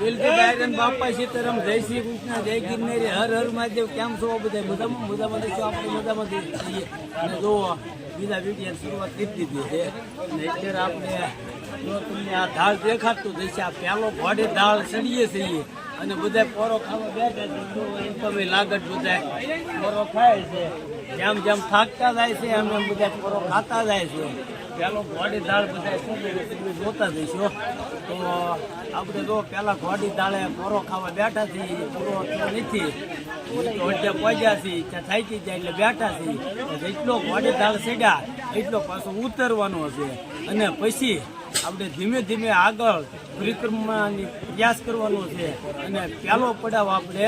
દિલથી ડાયરન બાપા સીતારામ, જય કૃષ્ણ, જય ગિરનારી, હર હર મહાદેવ, કેમ છો બધા મજામાં છો આપણે અને જો બીજા વીડિયો શરૂઆત કરી દીધી છે. અને અત્યારે આપણે આ ઢાળ દેખાતું જશે આ પેલો ઘોડે ઢાળ ચડીએ છીએ. અને બધા પોરો ખાવા બેઠા છે. તમે લાગત બધા પોરો ખાય છે. જેમ જેમ થાકતા જાય છે, એમ એમ બધા પોરો ખાતા જાય છે. પેલો ઘોડી દાળ બધા છે જોતા જઈશું તો આપણે જો પેલા ઘોડી દાળે પોરો ખાવા બેઠા છીએ પૂરો થયો નથી. અડધે પહોંચ્યા છીએ ત્યાં જાય એટલે બેઠા છીએ જેટલો ઘોડી દાળ સીડ્યા, એટલો પાછો ઉતરવાનો છે. અને પછી આપણે ધીમે ધીમે આગળ પરિક્રમાની પ્રયાસ કરવાનો છે. અને પહેલો પડાવ આપણે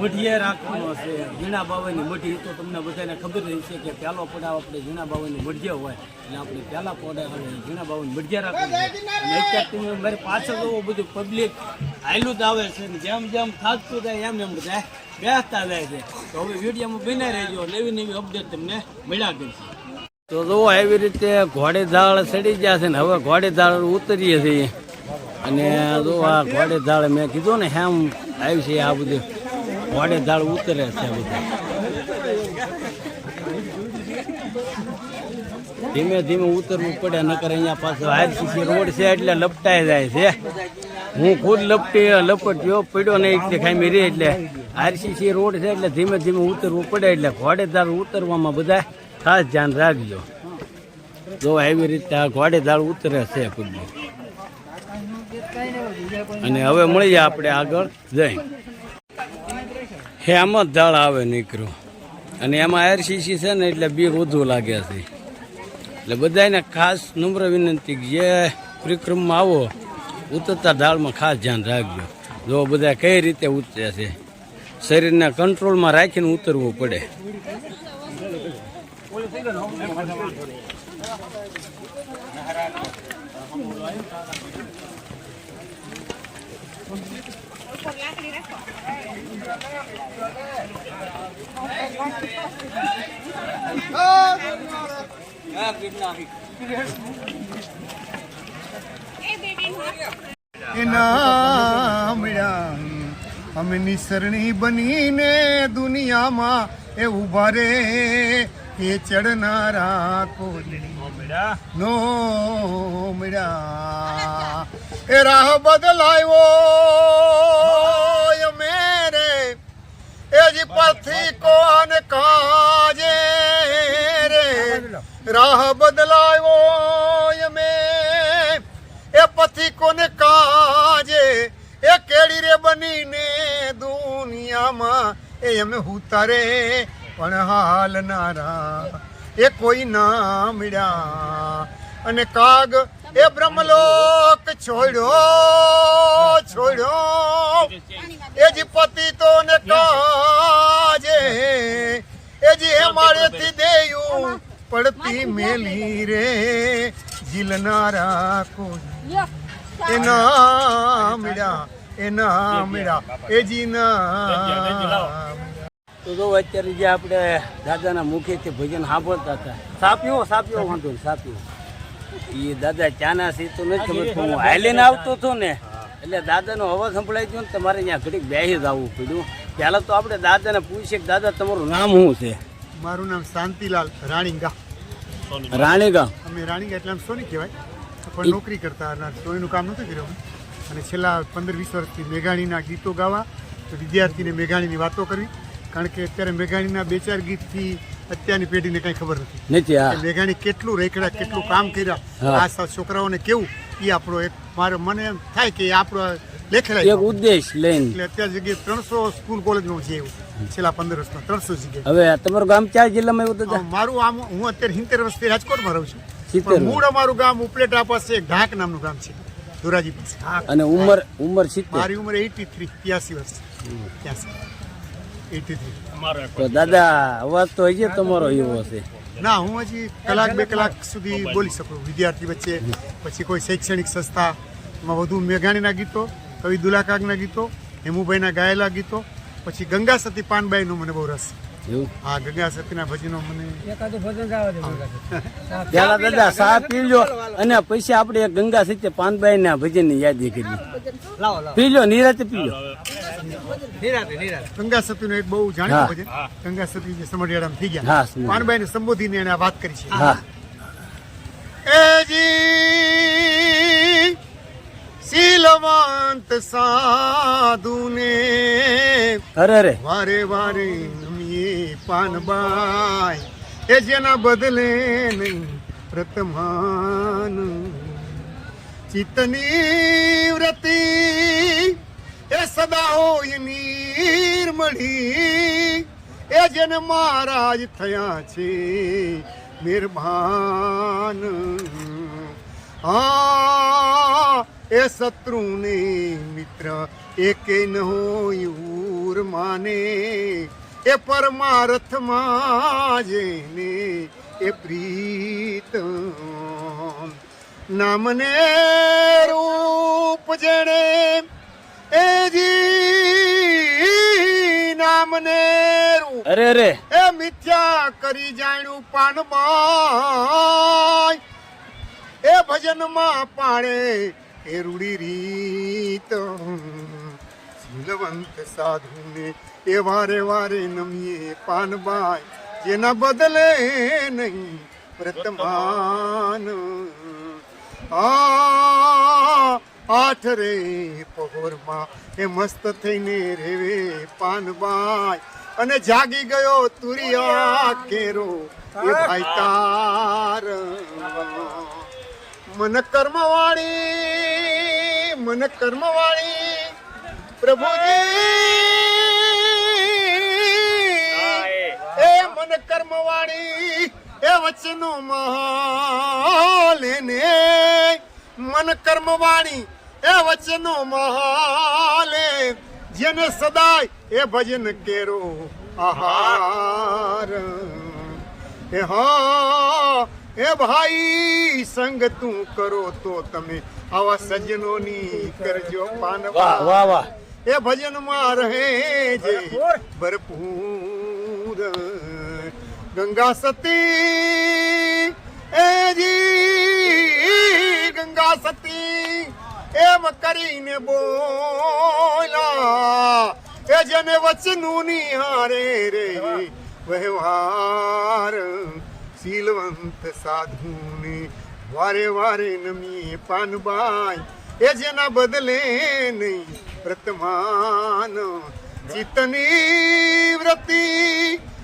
મઢીએ રાખવાનો છે. ઝીણા બાવાની મઢી તો તમને બધાને ખબર જ છે કે પહેલો પડાવ આપણે ઝીણા બાવાની મઢીએ હોય. એટલે આપણે પહેલા પડાવ ઝીણા બાવાની મઢીએ રાખવાનું અત્યારે તમે મારી પાછળ જોવો બધું પબ્લિક આયલું જ આવે છે ને જેમ જેમ થાકતું જાય એમ એમ જાય બેસતા જાય છે. તો હવે વિડીયોમાં બના રહેજો. નવી નવી અપડેટ તમને મળ્યા કરશે. તો જો એવી રીતે ઘોડે ધાળ સડી ગયા છે ને હવે ઘોડે ધાળ ઉતરીએ છીએ. અને જો આ ઘોડે ધાળ મેં કીધું ને હેમ આવી છે આ બધું. ઘોડે ધાળ ઉતરે છે બધું. ધીમે ધીમે ઉતરવું પડે, નકર અહીંયા પાછો આરસીસી રોડ છે એટલે લપટાઈ જાય છે. હું ખુદ લપટી, લપટ્યો, પડ્યો ને એટલે ખાઈ રહી એટલે આરસીસી રોડ છે એટલે ધીમે ધીમે ઉતરવું પડે એટલે ઘોડેદાર ઉતરવામાં બધા ખાસ ધ્યાન રાખજો. જો એવી રીતે આ ઘોડેદાર ઉતરે છે પબ્લિક અને હવે મળીએ આપણે આગળ. જઈ હે આમ જ ઝાડ આવે નીકળ્યો અને એમાં આરસીસી છે ને એટલે બી વધુ લાગે છે. એટલે બધાને ખાસ નમ્ર વિનંતી જે પરિક્રમમાં આવો ઉતરતા ઢાળમાં ખાસ ધ્યાન રાખજો. જો બધા કઈ રીતે ઉતરે છે. શરીરને કંટ્રોલમાં રાખીને ઉતરવું પડે. એના મળ્યા અમે નિસરણી બનીને દુનિયામાં એ ઊભા રે. એ ચડનારા કોલડી નો મળ્યા એ રાહ બદલાયો. મેરે. રે પરથી કોને કાજે રે. રાહ બદલાયો. મે. એ પથી કોને કાજે. એ કેડી રે બનીને દુનિયામાં. એ અમે ઉતારે પણ હાલનારા એ કોઈ ના મળ્યા. અને કાગ એ બ્રહ્મલોક છોડ્યો છોડ્યો. એ જી પતિ તો ને કાજે, એ જી હે મારેથી દેયું, પડતી મેલી રે જીલનારા કોઈ. એના મળ્યા એના મળ્યા, એ જી ના તો જો અત્યારે જે આપણે દાદાના મુખેથી ભજન સાંભળતા હતા. સાપ્યો સાપ્યો. વાંધો નહીં, સાપ્યો. એ દાદા ચાના સી તો નથી ખબર હું હાલીને આવતો હતો ને એટલે દાદાનો અવાજ સંભળાઈ ગયો ને તમારે અહીંયા ઘડીક બેસી જ આવવું પડ્યું. પહેલાં તો આપણે દાદાને પૂછીએ કે દાદા તમારું નામ શું છે? મારું નામ શાંતિલાલ રાણીગા. રાણીગા? અમે રાણીગા એટલે આમ સોની કહેવાય. પણ નોકરી કરતા સોનીનું કામ નહોતું કર્યું અને છેલ્લા પંદર વીસ વર્ષથી મેઘાણીના ગીતો ગાવા તો વિદ્યાર્થીને મેઘાણીની વાતો કરવી. કારણ કે અત્યારે મેઘાણીના બે ચાર ગીતથી અત્યારની પેઢીને કઈ ખબર નથી. નથી હા. મેઘાણી કેટલું રેખડા કેટલું કામ કર્યા. આ છોકરાઓને કેવું? એ આપણો એક મારો મને એમ થાય કે આપણો લેખેલા એક ઉદ્દેશ લઈને. એટલે અત્યાર જગ્યાએ ત્રણસો સ્કૂલ કોલેજનો છે એવું. છેલ્લા પંદર વર્ષમાં ત્રણસો જગ્યાએ. હવે તમારું ગામ ક્યાં જિલ્લામાં એવું તો મારું આમ હું અત્યારે સિત્તેર વર્ષથી રાજકોટમાં રહું છું. પણ મૂળ અમારું ગામ ઉપલેટા પાસે ઢાક નામનું ગામ છે. ધોરાજી પાસે. અને ઉંમર ઉંમર સિત્તેર? મારી ઉંમર એટી થ્રી ત્યાસી વર્ષ. ત્યાસી. તો દાદા અવાજ તો હજી તમારો એવો છે. ના હું હજી કલાક બે કલાક સુધી બોલી શકું. વિદ્યાર્થી વચ્ચે પછી કોઈ શૈક્ષણિક સંસ્થામાં વધુ મેઘાણીના ગીતો કવિ દુલાકાગના ગીતો હેમુભાઈના ગાયેલા ગીતો પછી ગંગા સતી પાનબાઈનો મને બહુ રસ. એવું? હા ગંગા સતીના ભજનો મને પેલા દાદા સા પીજો અને પછી આપણે ગંગા સત્ય પાનબાઈ ના ભજનની યાદી કરી પીજો નિરાતે પીજો. ગંગા સતીનું એક બહુ. જાણીતું ભજન. ગંગા સતી જે સમઢિયાળામાં થઈ ગયા. સમઢિયાળા. પાનબાઈને સંબોધીને એને વાત કરી છે. શીલવંત સાધુને અરે અરે. વારે વારે નમીએ પાનબાઈ એ જેના બદલે નહીં પ્રતમાન ચિતની વ્રતિ એ સદા હોય નિર્મળી. એ જેને મહારાજ થયા છે નિર્ભાન હા, એ શત્રુને મિત્ર એકે ન હોય માને. એ પરમાર્થમાં જેને એ પ્રીત નામને રૂપ જેણે એ જી નામને રૂપ. અરે અરે. એ મિથ્યા કરી જાણ્યું પાનબાઈ એ ભજનમાં પાડે એ રૂડી રીત શીલવંત સાધુને એ વારે વારે નમીએ પાનબાઈ જેના બદલે નહીં વર્તમાન. આઠ રે પહોરમાં એ મસ્ત થઈને રેવે પાનબાઈ અને જાગી ગયો તુરિયા કેરો એ ભાઈ તાર. મન કર્મવાળી મન કર્મવાળી પ્રભુજી. એ મન કર્મવાળી એ વચનો મહાલેને મન કર્મવાળી એ વચનો મહાલે જેને સદાય એ ભજન કેરો આહાર. એ હા એ ભાઈ સંગ તું કરો તો તમે આવા સજ્જનોની કરજો વાહ પાનવા. વાહ વાહ એ ભજનમાં રહે જે ભરપૂર. ગંગા સતી એ જી ગંગા સતી એમ કરીને બોલા એ જેને વચનું નિહારે રે વ્યવહાર શીલવંત સાધુને વારે વારે નમીએ પાનબાઈ એ જેના બદલે નહીં પ્રતમાન ચિત્તની વ્રતિ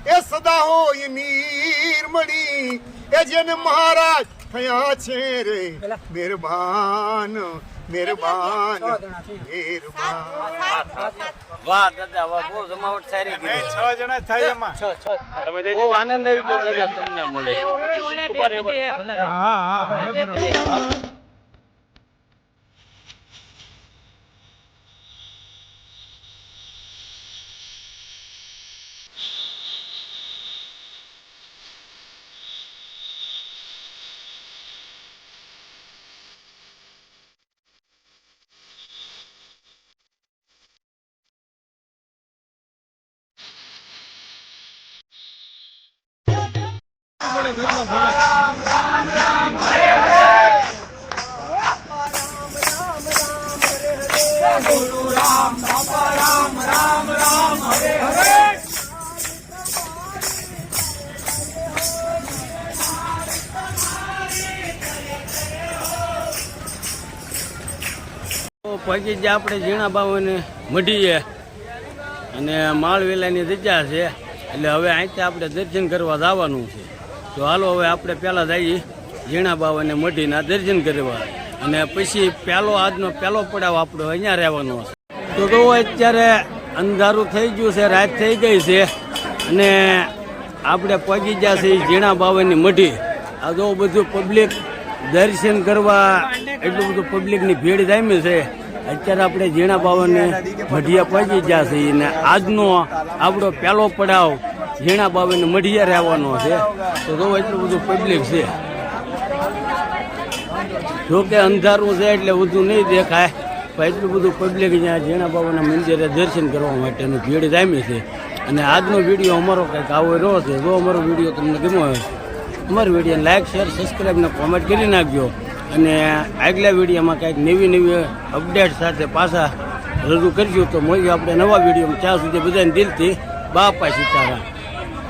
એ સદા હોય નિર્મળી એ જેને મહારાજ થયા છે રે મહેરબાન મહેરબાન મહેરબાન વાહ દાદા વાહ બહુ જમાવટ સારી કરી છ જણા થાય એમાં બહુ આનંદ આવી દાદા તમને મળે હા હા પછી જે આપણે ઝીણા બાવાને મઢીએ અને માળવેલાની રજા છે, એટલે હવે અહીંથી આપણે દર્શન કરવા જવાનું છે. તો હાલો હવે આપણે પહેલાં જઈએ. ઝીણા બાવાને મઢીના દર્શન કરવા. અને પછી પહેલો, આજનો પહેલો પડાવ આપણો અહીંયા રહેવાનો છે. તો તો અત્યારે અંધારું થઈ ગયું છે, રાત થઈ ગઈ છે. અને આપણે પહોંચી ગયા છે ઝીણા બાવાની મઢી. આ તો બધું પબ્લિક દર્શન કરવા એટલું બધું પબ્લિકની ભીડ જામી છે. અત્યારે આપણે ઝીણા બાવાને મઢિયા પહોંચી ગયા છીએ. અને આજનો આપણો પહેલો પડાવ ઝીણા બાવાને મઢિયા રહેવાનો છે. તો જો એટલું બધું પબ્લિક છે. જોકે અંધારું છે એટલે બધું નહીં દેખાય. પણ એટલું બધું પબ્લિક અહીંયા ઝીણા બાબાના મંદિરે દર્શન કરવા માટેની ભીડ જામી છે. અને આજનો વીડિયો અમારો કંઈક આવો રહ્યો છે. જો અમારો વીડિયો તમને ગમ્યો હોય, અમારો વીડિયો લાઇક શેર સબસ્ક્રાઈબ ને કોમેન્ટ કરી નાખજો. અને આગલા વિડીયોમાં કંઈક નવી નવી અપડેટ સાથે પાછા રજૂ કરજો. તો મળીએ આપણે નવા વિડીયોમાં ત્યાં સુધી બધાને દિલથી બાપા સીતારામ.